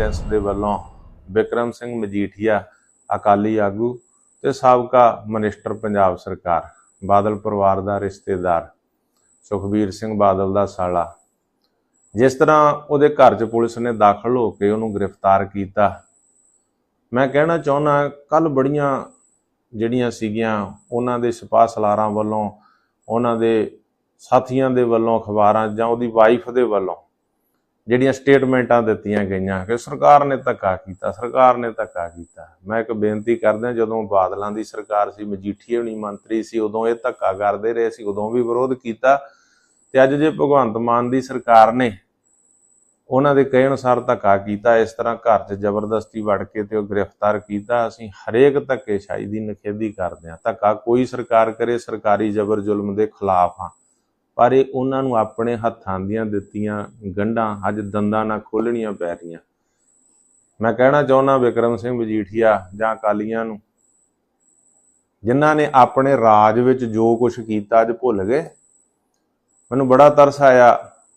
Vigilance ਦੇ ਵੱਲੋਂ ਵਿਕਰਮ ਸਿੰਘ ਮਜੀਠੀਆ, ਅਕਾਲੀ ਆਗੂ ਤੇ ਸਾਬਕਾ ਮਨਿਸਟਰ ਪੰਜਾਬ ਸਰਕਾਰ, ਬਾਦਲ ਪਰਿਵਾਰ ਦਾ ਰਿਸ਼ਤੇਦਾਰ, ਸੁਖਬੀਰ ਸਿੰਘ ਬਾਦਲ ਦਾ ਸਾਲਾ। ਜਿਸ ਤਰ੍ਹਾਂ ਉਹਦੇ ਘਰ 'ਚ ਪੁਲਿਸ ਨੇ ਦਾਖਲ ਹੋ ਕੇ ਉਹਨੂੰ ਗ੍ਰਿਫਤਾਰ ਕੀਤਾ। ਮੈਂ ਕਹਿਣਾ ਚਾਹੁੰਦਾ ਕੱਲ ਬੜੀਆਂ ਜਿਹੜੀਆਂ ਸੀਗੀਆਂ, ਉਹਨਾਂ ਦੇ ਸਿਪਾਹ ਸਲਾਰਾਂ ਵੱਲੋਂ, ਉਹਨਾਂ ਦੇ ਸਾਥੀਆਂ ਦੇ ਵੱਲੋਂ ਅਖਬਾਰਾਂ ਜਾਂ ਉਹਦੀ ਵਾਈਫ ਦੇ ਵੱਲੋਂ ਜਿਹੜੀਆਂ ਸਟੇਟਮੈਂਟਾਂ ਦਿੱਤੀਆਂ ਗਈਆਂ ਕਿ ਸਰਕਾਰ ਨੇ ਧੱਕਾ ਕੀਤਾ, ਸਰਕਾਰ ਨੇ ਧੱਕਾ ਕੀਤਾ। ਮੈਂ ਇੱਕ ਬੇਨਤੀ ਕਰਦਾ ਜਦੋਂ ਬਾਦਲਾਂ ਦੀ ਸਰਕਾਰ ਸੀ ਮਜੀਠੀਏ ਹੁਣੀ ਮੰਤਰੀ ਸੀ, ਉਦੋਂ ਇਹ ਧੱਕਾ ਕਰਦੇ ਰਹੇ ਸੀ, ਉਦੋਂ ਵੀ ਵਿਰੋਧ ਕੀਤਾ। ਤੇ ਅੱਜ ਜੇ ਭਗਵੰਤ ਮਾਨ ਦੀ ਸਰਕਾਰ ਨੇ ਉਹਨਾਂ ਦੇ ਕਹੇ ਅਨੁਸਾਰ ਧੱਕਾ ਕੀਤਾ, ਇਸ ਤਰ੍ਹਾਂ ਘਰ 'ਚ ਜ਼ਬਰਦਸਤੀ ਵੜ ਕੇ ਤੇ ਉਹ ਗ੍ਰਿਫਤਾਰ ਕੀਤਾ, ਅਸੀਂ ਹਰੇਕ ਧੱਕੇਸ਼ਾਹੀ ਦੀ ਨਿਖੇਧੀ ਕਰਦੇ ਹਾਂ। ਧੱਕਾ ਕੋਈ ਸਰਕਾਰ ਕਰੇ, ਸਰਕਾਰੀ ਜ਼ਬਰ ਜ਼ੁਲਮ ਦੇ ਖਿਲਾਫ ਹਾਂ। ਪਰ ਇਹ ਉਹਨਾਂ ਨੂੰ ਆਪਣੇ ਹੱਥਾਂ ਦੀਆਂ ਦਿੱਤੀਆਂ ਗੰਢਾਂ ਅੱਜ ਦੰਦਾਂ ਨਾਲ ਖੋਲਣੀਆਂ ਪੈ ਰਹੀਆਂ। ਮੈਂ ਕਹਿਣਾ ਚਾਹੁੰਦਾ ਵਿਕਰਮ ਸਿੰਘ ਮਜੀਠੀਆ ਜਾਂ ਅਕਾਲੀਆਂ ਨੂੰ, ਜਿਨ੍ਹਾਂ ਨੇ ਆਪਣੇ ਰਾਜ ਵਿੱਚ ਜੋ ਕੁਝ ਕੀਤਾ ਅੱਜ ਭੁੱਲ ਗਏ। ਮੈਨੂੰ ਬੜਾ ਤਰਸ ਆਇਆ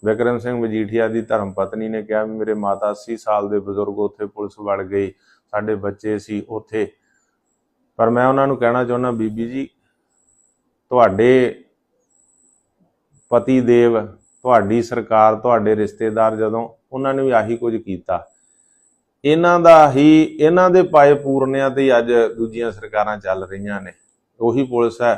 ਵਿਕਰਮ ਸਿੰਘ ਮਜੀਠੀਆ ਦੀ ਧਰਮ ਪਤਨੀ ਨੇ ਕਿਹਾ ਵੀ ਮੇਰੇ ਮਾਤਾ 80 ਸਾਲ ਦੇ ਬਜ਼ੁਰਗ ਉੱਥੇ ਪੁਲਿਸ ਵੜ ਗਈ ਸਾਡੇ ਬੱਚੇ ਸੀ ਉੱਥੇ। ਪਰ ਮੈਂ ਉਹਨਾਂ ਨੂੰ ਕਹਿਣਾ ਚਾਹੁੰਦਾ, ਬੀਬੀ ਜੀ, ਤੁਹਾਡੇ ਪਤੀ ਦੇਵ, ਤੁਹਾਡੀ ਸਰਕਾਰ, ਤੁਹਾਡੇ ਰਿਸ਼ਤੇਦਾਰ ਜਦੋਂ ਉਹਨਾਂ ਨੇ ਵੀ ਆਹੀ ਕੁਝ ਕੀਤਾ। ਇਹਨਾਂ ਦਾ ਹੀ, ਇਹਨਾਂ ਦੇ ਪਾਏ ਪੂਰਨਿਆਂ ਤੇ ਅੱਜ ਦੂਜੀਆਂ ਸਰਕਾਰਾਂ ਚੱਲ ਰਹੀਆਂ ਨੇ। ਉਹੀ ਪੁਲਿਸ ਹੈ।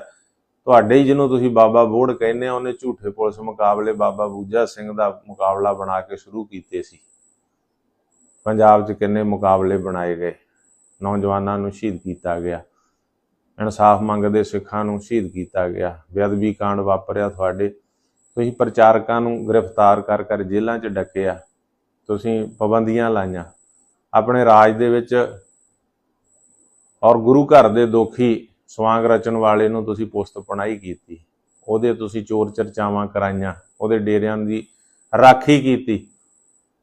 ਤੁਹਾਡੇ ਹੀ ਜਿਹਨੂੰ ਤੁਸੀਂ ਬਾਬਾ ਬੋੜ ਕਹਿੰਦੇ ਆ, ਉਹਨੇ ਝੂਠੇ ਪੁਲਿਸ ਮੁਕਾਬਲੇ ਬਾਬਾ ਬੂਜਾ ਸਿੰਘ ਦਾ ਮੁਕਾਬਲਾ ਬਣਾ ਕੇ ਸ਼ੁਰੂ ਕੀਤੇ ਸੀ। ਪੰਜਾਬ 'ਚ ਕਿੰਨੇ ਮੁਕਾਬਲੇ ਬਣਾਏ ਗਏ। ਨੌਜਵਾਨਾਂ ਨੂੰ ਸ਼ਹੀਦ ਕੀਤਾ ਗਿਆ। ਇਨਸਾਫ ਮੰਗਦੇ ਸਿੱਖਾਂ ਨੂੰ ਸ਼ਹੀਦ ਕੀਤਾ ਗਿਆ। ਬੇਅਦਬੀ ਕਾਂਡ ਵਾਪਰਿਆ ਤੁਹਾਡੇ ਤੁਸੀਂ ਪ੍ਰਚਾਰਕਾਂ ਨੂੰ ਗ੍ਰਿਫਤਾਰ ਕਰ ਕਰ ਜੇਲ੍ਹਾਂ 'ਚ ਡੱਕਿਆ, ਤੁਸੀਂ ਪਾਬੰਦੀਆਂ ਲਾਈਆਂ। ਆਪਣੇ ਰਾਜ ਦੇ ਵਿੱਚ ਔਰ ਗੁਰੂ ਘਰ ਦੇ ਦੋਖੀ ਸਵਾਂਗ ਰਚਣ ਵਾਲੇ ਨੂੰ ਤੁਸੀਂ ਪੁਸਤ ਪਣਾਈ ਕੀਤੀ, ਉਹਦੇ ਤੁਸੀਂ ਚੋਰ ਚਰਚਾਵਾਂ ਕਰਾਈਆਂ, ਉਹਦੇ ਡੇਰਿਆਂ ਦੀ ਰਾਖੀ ਕੀਤੀ।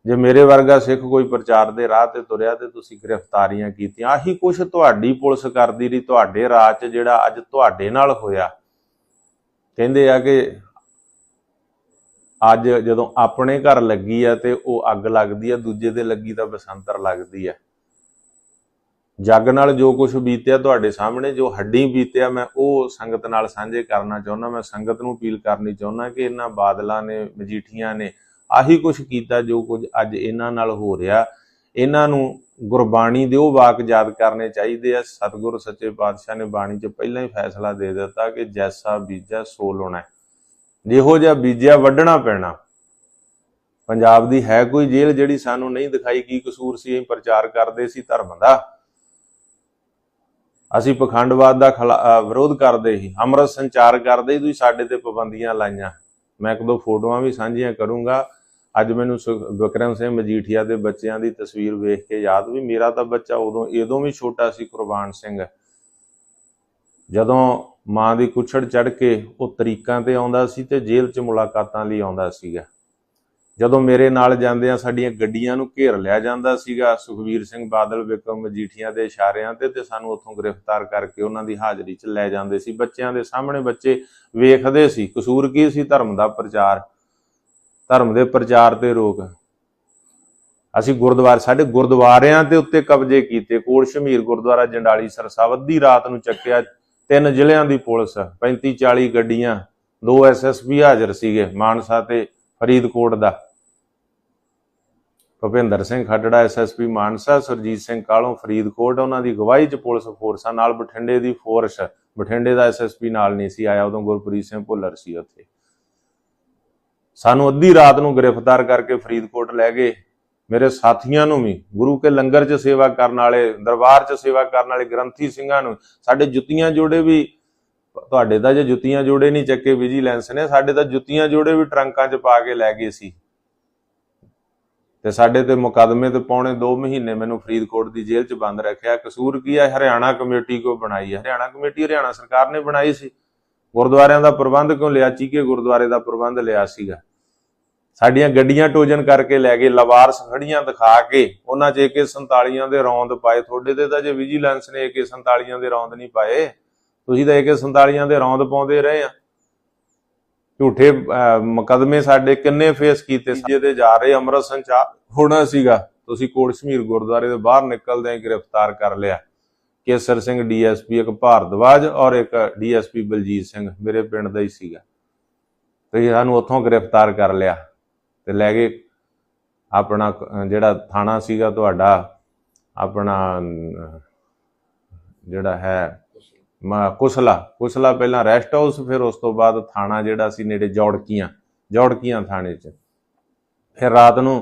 ਜੇ ਮੇਰੇ ਵਰਗਾ ਸਿੱਖ ਕੋਈ ਪ੍ਰਚਾਰ ਦੇ ਰਾਹ ਤੇ ਤੁਰਿਆ ਤੇ ਤੁਸੀਂ ਗ੍ਰਿਫਤਾਰੀਆਂ ਕੀਤੀਆਂ, ਆਹੀ ਕੁਛ ਤੁਹਾਡੀ ਪੁਲਿਸ ਕਰਦੀ ਰਹੀ, ਤੁਹਾਡੇ ਰਾਜ 'ਚ ਜਿਹੜਾ ਅੱਜ ਤੁਹਾਡੇ ਨਾਲ ਹੋਇਆ। ਕਹਿੰਦੇ ਆ ਕਿ ਅੱਜ ਜਦੋਂ ਆਪਣੇ ਘਰ ਲੱਗੀ ਆ ਤੇ ਉਹ ਅੱਗ ਲੱਗਦੀ ਆ, ਦੂਜੇ ਦੇ ਲੱਗੀ ਤਾਂ ਬਸੰਤਰ ਲੱਗਦੀ ਆ। ਜੱਗ ਨਾਲ ਜੋ ਕੁਝ ਬੀਤਿਆ ਤੁਹਾਡੇ ਸਾਹਮਣੇ, ਜੋ ਹੱਡੀ ਬੀਤਿਆ, ਮੈਂ ਉਹ ਸੰਗਤ ਨਾਲ ਸਾਂਝੇ ਕਰਨਾ ਚਾਹੁੰਦਾ, ਮੈਂ ਸੰਗਤ ਨੂੰ ਅਪੀਲ ਕਰਨੀ ਚਾਹੁੰਦਾ ਕਿ ਇਹਨਾਂ ਬਾਦਲਾਂ ਨੇ, ਮਜੀਠੀਆਂ ਨੇ ਆਹੀ ਕੁਝ ਕੀਤਾ ਜੋ ਕੁਝ ਅੱਜ ਇਹਨਾਂ ਨਾਲ ਹੋ ਰਿਹਾ। ਇਹਨਾਂ ਨੂੰ ਗੁਰਬਾਣੀ ਦੇ ਉਹ ਵਾਕ ਯਾਦ ਕਰਨੇ ਚਾਹੀਦੇ ਆ। ਸਤਿਗੁਰ ਸੱਚੇ ਪਾਤਸ਼ਾਹ ਨੇ ਬਾਣੀ 'ਚ ਪਹਿਲਾਂ ਹੀ ਫੈਸਲਾ ਦੇ ਦਿੱਤਾ ਕਿ ਜੈਸਾ ਬੀਜਾ, ਸੋ ਲਾਉਣਾ ਜਿਹੋ ਜਿਹਾ ਬੀਜਿਆ ਵੱਢਣਾ ਪੈਣਾ। ਪੰਜਾਬ ਦੀ ਹੈ ਕੋਈ ਜੇਲ੍ਹ ਜਿਹੜੀ ਸਾਨੂੰ ਨਹੀਂ ਦਿਖਾਈ ਕੀ ਕਸੂਰ ਸੀ, ਅਸੀਂ ਪ੍ਰਚਾਰ ਕਰਦੇ ਸੀ ਧਰਮ ਦਾ। ਅਸੀਂ ਪਖੰਡਵਾਦ ਦਾ ਵਿਰੋਧ ਕਰਦੇ ਸੀ, ਅੰਮ੍ਰਿਤ ਸੰਚਾਰ ਕਰਦੇ ਸੀ, ਤੁਸੀਂ ਸਾਡੇ ਤੇ ਪਾਬੰਦੀਆਂ ਲਾਈਆਂ। ਮੈਂ ਇੱਕ ਦੋ ਫੋਟੋਆਂ ਵੀ ਸਾਂਝੀਆਂ ਕਰੂੰਗਾ। ਅੱਜ ਮੈਨੂੰ ਸੁਖ- ਵਿਕਰਮ ਸਿੰਘ ਮਜੀਠੀਆ ਦੇ ਬੱਚਿਆਂ ਦੀ ਤਸਵੀਰ ਵੇਖ ਕੇ ਯਾਦ ਵੀ ਮੇਰਾ ਤਾਂ ਬੱਚਾ ਉਦੋਂ ਇਦੋਂ ਵੀ ਛੋਟਾ ਸੀ ਕੁਰਬਾਨ ਸਿੰਘ। ਜਦੋਂ ਮਾਂ ਦੀ ਕੁਛੜ ਚੜ ਕੇ ਉਹ ਤਰੀਕਾਂ ਤੇ ਆਉਂਦਾ ਸੀ ਤੇ ਜੇਲ੍ਹ 'ਚ ਮੁਲਾਕਾਤਾਂ ਲਈ ਆਉਂਦਾ ਸੀਗਾ। ਜਦੋਂ ਮੇਰੇ ਨਾਲ ਜਾਂਦਿਆਂ ਸਾਡੀਆਂ ਗੱਡੀਆਂ ਨੂੰ ਘੇਰ ਲਿਆ ਜਾਂਦਾ ਸੀਗਾ, ਸੁਖਵੀਰ ਸਿੰਘ ਬਾਦਲ, ਵਿਕਰਮ ਮਜੀਠੀਆਂ ਦੇ ਇਸ਼ਾਰਿਆਂ ਤੇ ਤੇ ਸਾਨੂੰ ਉੱਥੋਂ ਗ੍ਰਿਫਤਾਰ ਕਰਕੇ ਉਹਨਾਂ ਦੀ ਹਾਜ਼ਰੀ 'ਚ ਲੈ ਜਾਂਦੇ ਸੀ। ਬੱਚਿਆਂ ਦੇ ਸਾਹਮਣੇ ਬੱਚੇ ਵੇਖਦੇ ਸੀ, ਕਸੂਰ ਕੀ ਸੀ? ਧਰਮ ਦਾ ਪ੍ਰਚਾਰ, ਧਰਮ ਦੇ ਪ੍ਰਚਾਰ ਤੇ ਰੋਕ। ਅਸੀਂ ਗੁਰਦੁਆਰੇ, ਸਾਡੇ ਗੁਰਦੁਆਰਿਆਂ ਦੇ ਉੱਤੇ ਕਬਜ਼ੇ ਕੀਤੇ। ਕੋਲ ਸ਼ਮੀਰ ਗੁਰਦੁਆਰਾ, ਜੰਡਾਲੀ ਸਰਸਾ, ਅੱਧੀ ਰਾਤ ਨੂੰ ਚੱਕਿਆ ਤਿੰਨ ਜ਼ਿਲ੍ਹਿਆਂ ਦੀ ਪੁਲਿਸ 35 40 ਗੱਡੀਆਂ, ਦੋ ਐਸਐਸਪੀ ਹਾਜ਼ਰ ਸੀਗੇ ਮਾਨਸਾ ਤੇ ਫਰੀਦਕੋਟ ਦਾ। ਭੁਪਿੰਦਰ ਸਿੰਘ ਖੱਟੜਾ ਐਸਐਸਪੀ ਮਾਨਸਾ, ਸੁਰਜੀਤ ਸਿੰਘ ਕਾਲੋਂ ਫਰੀਦਕੋਟ, ਉਹਨਾਂ ਦੀ ਗਵਾਹੀ 'ਚ ਪੁਲਿਸ ਫੋਰਸਾਂ ਨਾਲ ਬਠਿੰਡੇ ਦੀ ਫੋਰਸ, ਬਠਿੰਡੇ ਦਾ ਐਸਐਸਪੀ ਨਾਲ ਨਹੀਂ ਸੀ ਆਇਆ, ਉਦੋਂ ਗੁਰਪ੍ਰੀਤ ਸਿੰਘ ਭੁੱਲਰ ਸੀ ਉੱਥੇ। ਸਾਨੂੰ ਅੱਧੀ ਰਾਤ ਨੂੰ ਗ੍ਰਿਫਤਾਰ ਕਰਕੇ ਫਰੀਦਕੋਟ ਲੈ ਗਏ। ਮੇਰੇ ਸਾਥੀਆਂ ਨੂੰ ਵੀ, ਗੁਰੂ ਕੇ ਲੰਗਰ 'ਚ ਸੇਵਾ ਕਰਨ ਵਾਲੇ, ਦਰਬਾਰ 'ਚ ਸੇਵਾ ਕਰਨ ਵਾਲੇ ਗ੍ਰੰਥੀ ਸਿੰਘਾਂ ਨੂੰ, ਸਾਡੇ ਜੁੱਤੀਆਂ ਜੋੜੇ ਵੀ, ਤੁਹਾਡੇ ਤਾਂ ਜੇ ਜੁੱਤੀਆਂ ਜੋੜੇ ਨਹੀਂ ਚੱਕੇ ਵਿਜੀਲੈਂਸ ਨੇ, ਸਾਡੇ ਤਾਂ ਜੁੱਤੀਆਂ ਜੋੜੇ ਵੀ ਟਰੰਕਾਂ 'ਚ ਪਾ ਕੇ ਲੈ ਗਏ ਸੀ। ਤੇ ਸਾਡੇ ਤੇ ਮੁਕੱਦਮੇ ਤੇ ਪੌਣੇ 2 ਮਹੀਨੇ ਮੈਨੂੰ ਫਰੀਦਕੋਟ ਦੀ ਜੇਲ੍ਹ 'ਚ ਬੰਦ ਰੱਖਿਆ। ਕਸੂਰ ਕੀ ਹੈ ਹਰਿਆਣਾ ਕਮੇਟੀ ਕੋ ਬਣਾਈ ਹੈ ਹਰਿਆਣਾ ਕਮੇਟੀ ਹਰਿਆਣਾ ਸਰਕਾਰ ਨੇ ਬਣਾਈ ਸੀ। ਗੁਰਦੁਆਰਿਆਂ ਦਾ ਪ੍ਰਬੰਧ ਕਿਉਂ ਲਿਆ? ਚੀਕੇ ਗੁਰਦੁਆਰੇ ਦਾ ਪ੍ਰਬੰਧ ਲਿਆ ਸੀਗਾ। ਸਾਡੀਆਂ ਗੱਡੀਆਂ ਟੋਜਨ ਕਰਕੇ ਲੈ ਗਏ ਲਵਾਰਸ ਖੜੀਆਂ ਦਿਖਾ ਕੇ ਉਹਨਾਂ 'ਚ AK47 ਦੇ ਰੌਂਦ ਪਾਏ। ਤੁਹਾਡੇ ਤੇ ਤਾਂ ਜੇ ਵਿਜੀਲੈਂਸ ਨੇ AK47 ਦੇ ਰੌਂਦ ਨਹੀਂ ਪਾਏ ਤੁਸੀਂ ਤਾਂ AK47 ਦੇ ਰੌਂਦ ਪਾਉਂਦੇ ਰਹੇ ਆ। ਝੂਠੇ ਅਹ, ਮੁਕੱਦਮੇ ਸਾਡੇ ਕਿੰਨੇ ਫੇਸ ਕੀਤੇ ਸੀ ਜਿਹਦੇ ਜਾ ਰਹੇ ਅੰਮ੍ਰਿਤ ਸੰਚਾਰ। ਹੋਣਾ ਸੀਗਾ ਤੁਸੀਂ ਕੋਟ ਸ਼ਮੀਰ ਗੁਰਦੁਆਰੇ ਦੇ ਬਾਹਰ ਨਿਕਲਦਿਆਂ ਗ੍ਰਿਫਤਾਰ ਕਰ ਲਿਆ। ਕੇਸਰ ਸਿੰਘ ਡੀਐਸਪੀ ਇੱਕ ਭਾਰਦਵਾਜ ਔਰ ਇੱਕ ਡੀਐਸਪੀ ਬਲਜੀਤ ਸਿੰਘ ਮੇਰੇ ਪਿੰਡ ਦਾ ਹੀ ਸੀਗਾ। ਤੇ ਸਾਨੂੰ ਉੱਥੋਂ ਗ੍ਰਿਫਤਾਰ ਕਰ ਲਿਆ। ਤੇ ਲੈ ਗਏ ਆਪਣਾ ਜਿਹੜਾ ਥਾਣਾ ਸੀਗਾ ਤੁਹਾਡਾ, ਆਪਣਾ ਜਿਹੜਾ ਹੈ ਕੁਸਲਾ ਕੁਸਲਾ ਪਹਿਲਾਂ ਰੈਸਟ ਹਾਊਸ ਫਿਰ ਉਸ ਤੋਂ ਬਾਅਦ ਥਾਣਾ ਜਿਹੜਾ ਸੀ ਨੇੜੇ ਜੌੜਕੀਆਂ ਜੌੜਕੀਆਂ ਥਾਣੇ 'ਚ। ਫਿਰ ਰਾਤ ਨੂੰ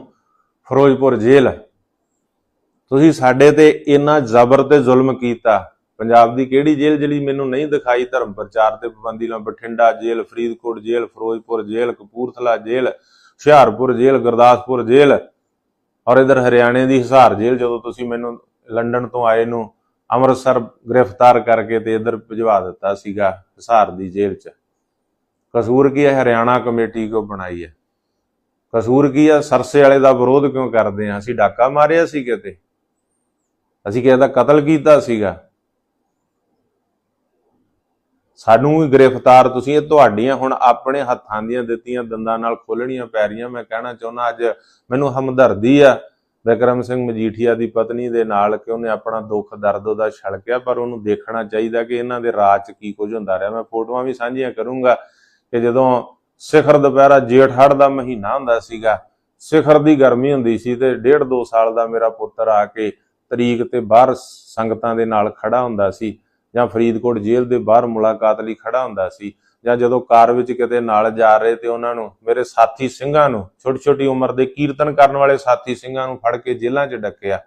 ਫਿਰੋਜ਼ਪੁਰ ਜੇਲ੍ਹ। ਤੁਸੀਂ ਸਾਡੇ ਤੇ ਇੰਨਾ ਜ਼ਬਰ ਤੇ ਜ਼ੁਲਮ ਕੀਤਾ। ਪੰਜਾਬ ਦੀ ਕਿਹੜੀ ਜੇਲ੍ਹ ਜਿਹੜੀ ਮੈਨੂੰ ਨਹੀਂ ਦਿਖਾਈ, ਧਰਮ ਪ੍ਰਚਾਰ ਤੇ ਪਾਬੰਦੀ ਨਾਲ ਬਠਿੰਡਾ ਜੇਲ੍ਹ, ਫਰੀਦਕੋਟ ਜੇਲ੍ਹ, ਫਿਰੋਜ਼ਪੁਰ ਜੇਲ੍ਹ, ਕਪੂਰਥਲਾ ਜੇਲ੍ਹ ਹੁਸ਼ਿਆਰਪੁਰ ਜੇਲ੍ਹ, ਗੁਰਦਾਸਪੁਰ ਜੇਲ੍ਹ ਔਰ ਇਧਰ ਹਰਿਆਣੇ ਦੀ ਹਿਸਾਰ ਜੇਲ੍ਹ, ਜਦੋਂ ਤੁਸੀਂ ਮੈਨੂੰ ਲੰਡਨ ਤੋਂ ਆਏ ਨੂੰ ਅੰਮ੍ਰਿਤਸਰ ਗ੍ਰਿਫਤਾਰ ਕਰਕੇ ਤੇ ਇਧਰ ਭਜਵਾ ਦਿੱਤਾ ਸੀਗਾ ਹਿਸਾਰ ਦੀ ਜੇਲ੍ਹ 'ਚ। ਕਸੂਰ ਕੀ ਹੈ? ਹਰਿਆਣਾ ਕਮੇਟੀ ਕੋ ਬਣਾਈ ਹੈ? ਕਸੂਰ ਕੀ ਹੈ? ਸਰਸੇ ਵਾਲੇ ਦਾ ਵਿਰੋਧ ਕਿਉਂ ਕਰਦੇ ਆ ਅਸੀਂ ਡਾਕਾ ਮਾਰਿਆ ਸੀ ਕਿਤੇ? ਅਸੀਂ ਕਿਸੇ ਦਾ ਕਤਲ ਕੀਤਾ ਸੀਗਾ। ਸਾਨੂੰ ਵੀ ਗ੍ਰਿਫਤਾਰ ਤੁਸੀਂ, ਇਹ ਤੁਹਾਡੀਆਂ ਹੁਣ ਆਪਣੇ ਹੱਥਾਂ ਦੀਆਂ ਦਿੱਤੀਆਂ ਦੰਦਾਂ ਨਾਲ ਖੋਲਣੀਆਂ ਪੈ ਰਹੀਆਂ। ਮੈਂ ਕਹਿਣਾ ਚਾਹੁੰਦਾ, ਅੱਜ ਮੈਨੂੰ ਹਮਦਰਦੀ ਆ ਵਿਕਰਮ ਸਿੰਘ ਮਜੀਠੀਆ ਦੀ ਪਤਨੀ ਦੇ ਨਾਲ ਕਿ ਉਹਨੇ ਆਪਣਾ ਦੁੱਖ ਦਰਦ ਉਹਦਾ ਛਲਕਿਆ, ਪਰ ਉਹਨੂੰ ਦੇਖਣਾ ਚਾਹੀਦਾ ਕਿ ਇਹਨਾਂ ਦੇ ਰਾਜ 'ਚ ਕੀ ਕੁਝ ਹੁੰਦਾ ਰਿਹਾ। ਮੈਂ ਫੋਟੋਆਂ ਵੀ ਸਾਂਝੀਆਂ ਕਰੂੰਗਾ ਕਿ ਜਦੋਂ ਸਿਖਰ ਦੁਪਹਿਰਾ ਜੇਠ ਹੜ੍ਹ ਦਾ ਮਹੀਨਾ ਹੁੰਦਾ ਸੀਗਾ, ਸਿਖਰ ਦੀ ਗਰਮੀ ਹੁੰਦੀ ਸੀ ਤੇ ਡੇਢ ਦੋ ਸਾਲ ਦਾ ਮੇਰਾ ਪੁੱਤਰ ਆ ਕੇ ਤਰੀਕ ਤੇ ਬਾਹਰ ਸੰਗਤਾਂ ਦੇ ਨਾਲ ਖੜਾ ਹੁੰਦਾ ਸੀ। ਜਾਂ ਫਰੀਦਕੋਟ ਜੇਲ੍ਹ ਦੇ ਬਾਹਰ ਮੁਲਾਕਾਤ ਲਈ ਖੜਾ ਹੁੰਦਾ ਸੀ ਜਾਂ ਜਦੋਂ ਕਾਰ ਵਿੱਚ ਕਿਤੇ ਨਾਲ ਜਾ ਰਹੇ ਤੇ ਉਹਨਾਂ ਨੂੰ, ਮੇਰੇ ਸਾਥੀ ਸਿੰਘਾਂ ਨੂੰ ਛੋਟੀ ਛੋਟੀ ਉਮਰ ਦੇ ਕੀਰਤਨ ਕਰਨ ਵਾਲੇ ਸਾਥੀ ਸਿੰਘਾਂ ਨੂੰ ਫੜ ਕੇ ਜੇਲ੍ਹਾਂ 'ਚ ਡੱਕਿਆ।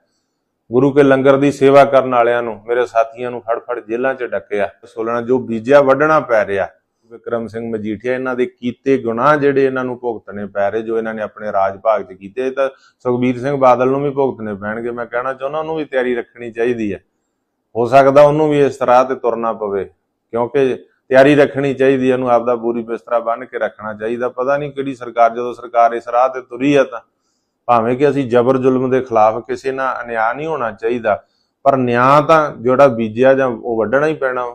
ਗੁਰੂ ਕੇ ਲੰਗਰ ਦੀ ਸੇਵਾ ਕਰਨ ਵਾਲਿਆਂ ਨੂੰ, ਮੇਰੇ ਸਾਥੀਆਂ ਨੂੰ ਫੜ ਫੜ ਜੇਲ੍ਹਾਂ 'ਚ ਡੱਕਿਆ। ਸੋਲਣਾ ਜੋ ਬੀਜਿਆ ਵੱਢਣਾ ਪੈ ਰਿਹਾ। ਵਿਕਰਮ ਸਿੰਘ ਮਜੀਠੀਆ ਇਹਨਾਂ ਦੇ ਕੀਤੇ ਗੁਨਾਹ ਜਿਹੜੇ ਇਹਨਾਂ ਨੂੰ ਭੁਗਤਣੇ ਪੈ ਰਹੇ, ਜੋ ਇਹਨਾਂ ਨੇ ਆਪਣੇ ਰਾਜ ਭਾਗ 'ਚ ਕੀਤੇ ਤਾਂ ਸੁਖਬੀਰ ਸਿੰਘ ਬਾਦਲ ਨੂੰ ਵੀ ਭੁਗਤਣੇ ਪੈਣਗੇ। ਮੈਂ ਕਹਿਣਾ ਚਾਹੁੰਦਾ, ਉਹਨੂੰ ਵੀ ਤਿਆਰੀ ਰੱਖਣੀ ਚਾਹੀਦੀ ਹੈ। ਹੋ ਸਕਦਾ ਉਹਨੂੰ ਵੀ ਇਸ ਤਰ੍ਹਾਂ ਤੇ ਤੁਰਨਾ ਪਵੇ, ਕਿਉਂਕਿ ਤਿਆਰੀ ਰੱਖਣੀ ਚਾਹੀਦੀ ਹੈ, ਉਹਨੂੰ ਆਪਦਾ ਪੂਰੀ ਬਿਸਤਰਾ ਬੰਨ੍ਹ ਕੇ ਰੱਖਣਾ ਚਾਹੀਦਾ। ਪਤਾ ਨਹੀਂ ਕਿਹੜੀ ਸਰਕਾਰ, ਜਦੋਂ ਸਰਕਾਰ ਇਸ ਰਾਹ ਤੇ ਤੁਰੀ ਹੈ ਤਾਂ ਭਾਵੇਂ ਕਿ ਅਸੀਂ ਜ਼ਬਰ ਜ਼ੁਲਮ ਦੇ ਖਿਲਾਫ ਕਿਸੇ ਨਾਲ ਅਨਿਆਂ ਨਹੀਂ ਹੋਣਾ ਚਾਹੀਦਾ, ਪਰ ਨਿਆਂ ਤਾਂ ਜਿਹੜਾ ਬੀਜਿਆ ਜਾਂ ਉਹ ਵੱਢਣਾ ਹੀ ਪੈਣਾ